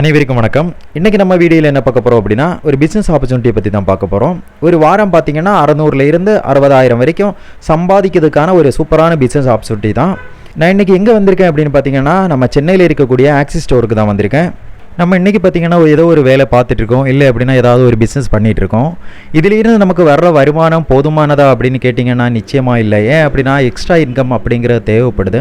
அனைவருக்கும் வணக்கம். இன்றைக்கி நம்ம வீடியோவில் என்ன பார்க்க போகிறோம் அப்படின்னா ஒரு பிஸ்னஸ் ஆப்பர்ச்சுனிட்டியை பற்றி தான் பார்க்க போகிறோம் ஒரு வாரம் பார்த்தீங்கன்னா அறநூறுல இருந்து அறுபதாயிரம் வரைக்கும் சம்பாதிக்கிறதுக்கான ஒரு சூப்பரான பிஸ்னஸ் ஆப்பர்ச்சுனிட்டி தான். நான் இன்றைக்கி எங்கே வந்திருக்கேன் அப்படின்னு பார்த்தீங்கன்னா நம்ம சென்னையில் இருக்கக்கூடிய ஆக்சிஸ் ஸ்டோருக்கு தான் வந்திருக்கேன். நம்ம இன்றைக்கி பார்த்தீங்கன்னா ஏதோ ஒரு வேலை பார்த்துட்ருக்கோம். இல்லை அப்படின்னா ஏதாவது ஒரு பிஸ்னஸ் பண்ணிகிட்டு இருக்கோம் இதிலிருந்து நமக்கு வர்ற வருமானம் போதுமானதா அப்படின்னு கேட்டிங்கன்னா நிச்சயமாக இல்லை. ஏன் அப்படின்னா எக்ஸ்ட்ரா இன்கம் அப்படிங்கிறது தேவைப்படுது.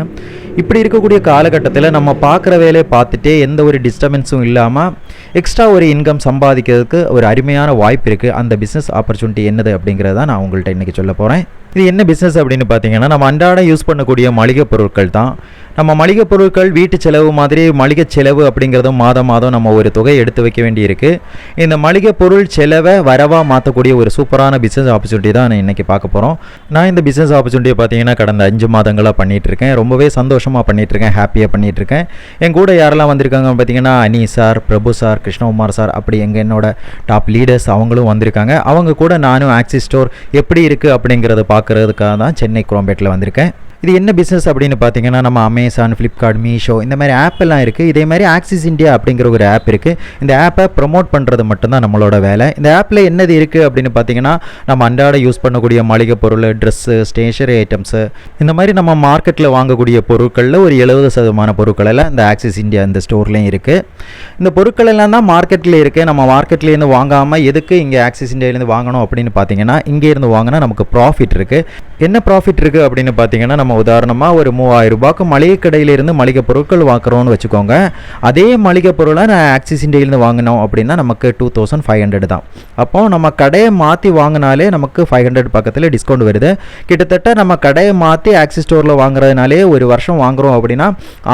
இப்படி இருக்கக்கூடிய காலகட்டத்தில் நம்ம பார்க்குற வேலையை பார்த்துட்டே எந்த ஒரு டிஸ்டர்பன்ஸும் இல்லாமல் எக்ஸ்ட்ரா ஒரு இன்கம் சம்பாதிக்கிறதுக்கு ஒரு அருமையான வாய்ப்பு இருக்குது அந்த பிஸ்னஸ் ஆப்பர்ச்சுனிட்டி என்னது அப்படிங்கிறத நான் உங்கள்கிட்ட இன்றைக்கி சொல்ல போகிறேன் இது என்ன பிஸ்னஸ் அப்படின்னு பார்த்தீங்கன்னா நம்ம அன்றாடம் யூஸ் பண்ணக்கூடிய மளிகை பொருட்கள் தான். நம்ம மளிகை பொருட்கள் வீட்டு செலவு மாதிரி மளிகை செலவு அப்படிங்கிறதும் மாதம் மாதம் நம்ம ஒரு தொகை எடுத்து வைக்க வேண்டியிருக்கு இந்த மளிகை பொருள் செலவை வரவாக மாற்றக்கூடிய ஒரு சூப்பரான பிஸ்னஸ் ஆப்பர்ச்சுனிட்டி தான் நான் இன்றைக்கி பார்க்க போகிறோம் நான் இந்த பிஸ்னஸ் ஆப்பர்ச்சுனிட்டியை பார்த்தீங்கன்னா கடந்த அஞ்சு மாதங்களாக பண்ணிகிட்டு இருக்கேன் ரொம்பவே சந்தோஷமாக பண்ணிகிட்டு இருக்கேன் ஹாப்பியாக பண்ணிகிட்ருக்கேன் என் கூட யாரெல்லாம் வந்திருக்காங்க பார்த்தீங்கன்னா Ani sir Prabhu sir Krishnakumar sir அப்படி எங்கள் என்னோட டாப் லீடர்ஸ் அவங்களும் வந்திருக்காங்க. அவங்க கூட நானும் ஆக்சிஸ் ஸ்டோர் எப்படி இருக்குது அப்படிங்கிறத பார்க்குறதுக்காக தான் சென்னை குரோம்பேட்டில் வந்திருக்கேன். இது என்ன பிஸ்னஸ் அப்படின்னு பார்த்தீங்கன்னா நம்ம அமேசான் ஃப்ளிப்கார்ட் மீஷோ இந்த மாதிரி ஆப் எல்லாம் இருக்குது இதே மாதிரி ஆக்சிஸ் இந்தியா அப்படிங்கிற ஒரு ஆப் இருக்குது இந்த ஆப்பை ப்ரொமோட் பண்ணுறது மட்டும்தான் நம்மளோட வேலை. இந்த ஆப்பில் என்னது இருக்குது அப்படின்னு பார்த்தீங்கன்னா நம்ம அன்றாட யூஸ் பண்ணக்கூடிய மளிகை பொருள் ட்ரெஸ்ஸு ஸ்டேஷனரி ஐட்டம்ஸு இந்த மாதிரி நம்ம மார்க்கெட்டில் வாங்கக்கூடிய பொருட்களில் ஒரு எழுபது சதமான பொருட்கள் எல்லாம் இந்த ஆக்சிஸ் இந்தியா இந்த ஸ்டோர்லேயும் இருக்குது இந்த பொருட்கள் எல்லாம் தான் மார்க்கெட்டில் இருக்குது நம்ம மார்க்கெட்லேருந்து வாங்காமல் எதுக்கு இங்கே ஆக்சிஸ் இந்தியாவிலேருந்து வாங்கணும் அப்படின்னு பார்த்தீங்கன்னா இங்கே இருந்து வாங்கினா நமக்கு ப்ராஃபிட் இருக்குது என்ன ப்ராஃபிட் இருக்குது அப்படின்னு பார்த்தீங்கன்னா நம்ம உதாரணமாக ஒரு மூவாயிரம் ரூபாய்க்கு மளிகை கடையிலேருந்து மளிகை பொருட்கள் வாங்குறோம்னு வச்சுக்கோங்க. அதே மளிகை பொருளை நான் ஆக்சிஸ் இண்டியிலேருந்து வாங்கினோம் அப்படின்னா நமக்கு டூ தௌசண்ட் ஃபைவ் ஹண்ட்ரட் தான். அப்போ நம்ம கடையை மாற்றி வாங்கினாலே நமக்கு ஃபைவ் ஹண்ட்ரட் பக்கத்தில் டிஸ்கவுண்ட் வருது. கிட்டத்தட்ட நம்ம கடையை மாற்றி ஆக்சிஸ் ஸ்டோரில் வாங்குறதுனாலே ஒரு வருஷம் வாங்குறோம் அப்படின்னா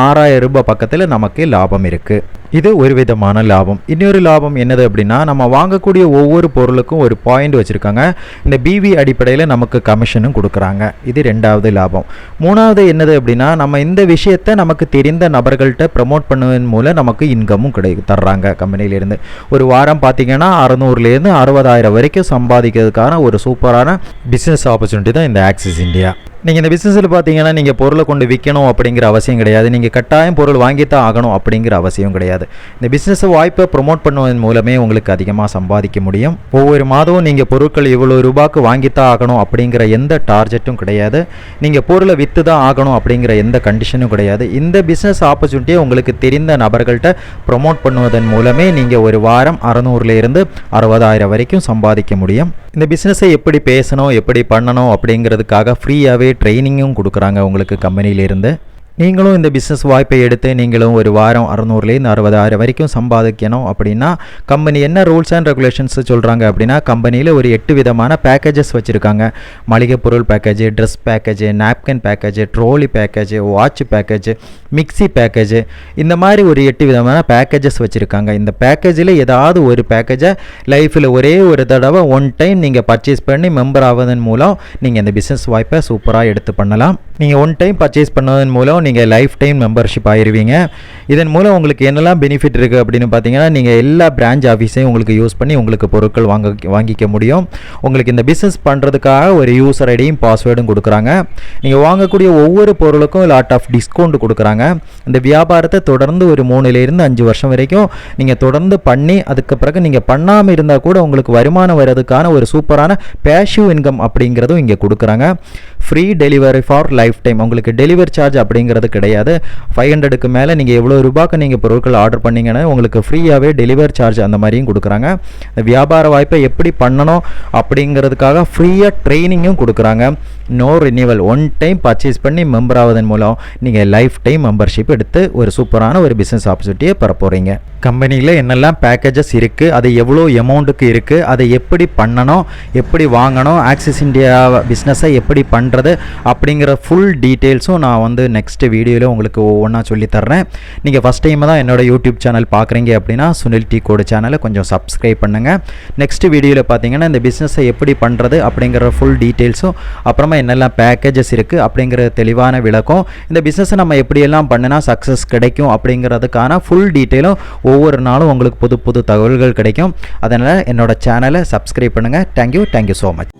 ஆறாயிரம் ரூபாய் பக்கத்தில் நமக்கு லாபம் இருக்குது இது ஒரு விதமான லாபம். இன்னொரு லாபம் என்னது அப்படின்னா நம்ம வாங்கக்கூடிய ஒவ்வொரு பொருளுக்கும் ஒரு பாயிண்ட் வச்சுருக்காங்க. இந்த பிவி அடிப்படையில் நமக்கு கமிஷனும் கொடுக்குறாங்க. இது ரெண்டாவது லாபம். மூணாவது என்னது அப்படின்னா நம்ம இந்த விஷயத்தை நமக்கு தெரிந்த நபர்கள்ட்ட ப்ரமோட் பண்ணுவதன் மூலம் நமக்கு இன்கமும் கிடை தர்றாங்க கம்பெனியிலேருந்து. ஒரு வாரம் பார்த்தீங்கன்னா அறநூறுலேருந்து அறுபதாயிரம் வரைக்கும் சம்பாதிக்கிறதுக்கான ஒரு சூப்பரான பிஸ்னஸ் ஆப்பர்ச்சுனிட்டி தான் இந்த ஆக்சிஸ் இந்தியா நீங்கள் இந்த பிஸ்னஸில் பார்த்தீங்கன்னா நீங்கள் பொருளை கொண்டு விற்கணும் அப்படிங்கிற அவசியம் கிடையாது. நீங்கள் கட்டாயம் பொருள் வாங்கித்தான் ஆகணும் அப்படிங்கிற அவசியம் கிடையாது. இந்த பிஸ்னஸை வாய்ப்பை ப்ரொமோட் பண்ணுவதன் மூலமே உங்களுக்கு அதிகமாக சம்பாதிக்க முடியும். ஒவ்வொரு மாதமும் நீங்கள் பொருட்கள் இவ்வளோ ரூபாய்க்கு வாங்கித்தான் ஆகணும் அப்படிங்கிற எந்த டார்கெட்டும் கிடையாது. நீங்கள் பொருளை விற்று தான் ஆகணும் அப்படிங்கிற எந்த கண்டிஷனும் கிடையாது. இந்த பிஸ்னஸ் ஆப்பர்ச்சுனிட்டியை உங்களுக்கு தெரிந்த நபர்கள்ட்ட ப்ரொமோட் பண்ணுவதன் மூலமே நீங்கள் ஒரு வாரம் அறநூறுலேருந்து அறுபதாயிரம் வரைக்கும் சம்பாதிக்க முடியும். இந்த பிஸ்னஸை எப்படி பேசணும் எப்படி பண்ணணும் அப்படிங்கிறதுக்காக ஃப்ரீயாகவே ட்ரைனிங்கும் கொடுக்குறாங்க உங்களுக்கு கம்பெனியிலேருந்து நீங்களும் இந்த பிஸ்னஸ் வாய்ப்பை எடுத்து நீங்களும் ஒரு வாரம் அறநூறுலேருந்து அறுபதாயிரம் வரைக்கும் சம்பாதிக்கணும் அப்படின்னா கம்பெனி என்ன ரூல்ஸ் அண்ட் ரெகுலேஷன்ஸ் சொல்கிறாங்க அப்படின்னா கம்பெனியில் ஒரு எட்டு விதமான பேக்கேஜஸ் வச்சுருக்காங்க. மளிகை பொருள் package dress package napkin package trolley package watch package mixie package இந்த மாதிரி ஒரு எட்டு விதமான பேக்கேஜஸ் வச்சுருக்காங்க. இந்த பேக்கேஜில் ஏதாவது ஒரு பேக்கேஜை லைஃப்பில் ஒரே ஒரு தடவை ஒன் டைம் நீங்கள் பர்ச்சேஸ் பண்ணி மெம்பர் ஆவதன் மூலம் நீங்கள் இந்த பிஸ்னஸ் வாய்ப்பை சூப்பராக எடுத்து பண்ணலாம். நீங்கள் ஒன் டைம் பர்ச்சேஸ் பண்ணதன் மூலம் நீங்கள் லைஃப் டைம் மெம்பர்ஷிப் ஆயிருவீங்க. இதன் மூலம் உங்களுக்கு என்னெல்லாம் பெனிஃபிட் இருக்குது அப்படின்னு பார்த்தீங்கன்னா நீங்கள் எல்லா பிரான்ச் ஆஃபீஸையும் உங்களுக்கு யூஸ் பண்ணி உங்களுக்கு பொருட்கள் வாங்க வாங்கிக்க முடியும். உங்களுக்கு இந்த பிஸ்னஸ் பண்ணுறதுக்காக ஒரு யூசர் ஐடியும் பாஸ்வேர்டும் கொடுக்குறாங்க. நீங்கள் வாங்கக்கூடிய ஒவ்வொரு பொருளுக்கும் லாட் ஆஃப் டிஸ்கவுண்ட் கொடுக்குறாங்க. இந்த வியாபாரத்தை தொடர்ந்து ஒரு மூணுலேருந்து அஞ்சு வருஷம் வரைக்கும் நீங்கள் தொடர்ந்து பண்ணி அதுக்கு பிறகு நீங்கள் பண்ணாமல் இருந்தால் கூட உங்களுக்கு வருமானம் வர்றதுக்கான ஒரு சூப்பரான பேஷிவ் இன்கம் அப்படிங்கிறதும் இங்கே கொடுக்குறாங்க. Free delivery for life time உங்களுக்கு டெலிவரி சார்ஜ் அப்படிங்கிறது கிடையாது. ஃபைவ் ஹண்ட்ரடுக்கு மேலே நீங்கள் எவ்வளோ ரூபாய்க்கு நீங்கள் பொருட்கள் ஆர்டர் பண்ணீங்கன்னா உங்களுக்கு ஃப்ரீயாகவே டெலிவரி சார்ஜ் அந்த மாதிரியும் கொடுக்குறாங்க. இந்த வியாபார வாய்ப்பை எப்படி பண்ணணும் அப்படிங்கிறதுக்காக ஃப்ரீயாக ட்ரைனிங்கும் கொடுக்குறாங்க. No renewal one time purchase பண்ணி மெம்பர் ஆவதன் மூலம் நீங்கள் லைஃப் டைம் மெம்பர்ஷிப் எடுத்து ஒரு சூப்பரான ஒரு பிஸ்னஸ் ஆப்பர்ச்சுனிட்டியை பெற போகிறீங்க கம்பெனியில் என்னெல்லாம் பேக்கேஜஸ் இருக்குது அது எவ்வளோ எமௌண்ட்டுக்கு இருக்குது அதை எப்படி பண்ணணும் எப்படி வாங்கணும் ஆக்சிஸ் இந்தியா பிஸ்னஸை எப்படி பண்ணுறது அப்படிங்கிற ஃபுல் டீட்டெயில்ஸும் நான் வந்து நெக்ஸ்ட் வீடியோவில் உங்களுக்கு ஒவ்வொன்றா சொல்லி தர்றேன். நீங்கள் ஃபஸ்ட் டைம் தான் என்னோட யூடியூப் சேனல் பார்க்குறீங்க அப்படின்னா சுனில் டீ கோடு சேனலை கொஞ்சம் சப்ஸ்கிரைப் பண்ணுங்கள் நெக்ஸ்ட் வீடியோவில் பார்த்தீங்கன்னா இந்த பிஸ்னஸை எப்படி பண்ணுறது அப்படிங்கிற ஃபுல் டீட்டெயில்ஸும் அப்புறமா என்னெல்லாம் பேக்கேஜஸ் இருக்குது அப்படிங்கிற தெளிவான விளக்கம் இந்த பிஸ்னஸை நம்ம எப்படியெல்லாம் பண்ணினா சக்ஸஸ் கிடைக்கும் அப்படிங்கிறதுக்கான ஃபுல் டீட்டெயிலும் ஒவ்வொரு நாளும் உங்களுக்கு புது புது தகவல்கள் கிடைக்கும். அதனால் என்னோடய சேனலை சப்ஸ்கிரைப் பண்ணுங்கள் தேங்க்யூ தேங்க்யூ ஸோ மச்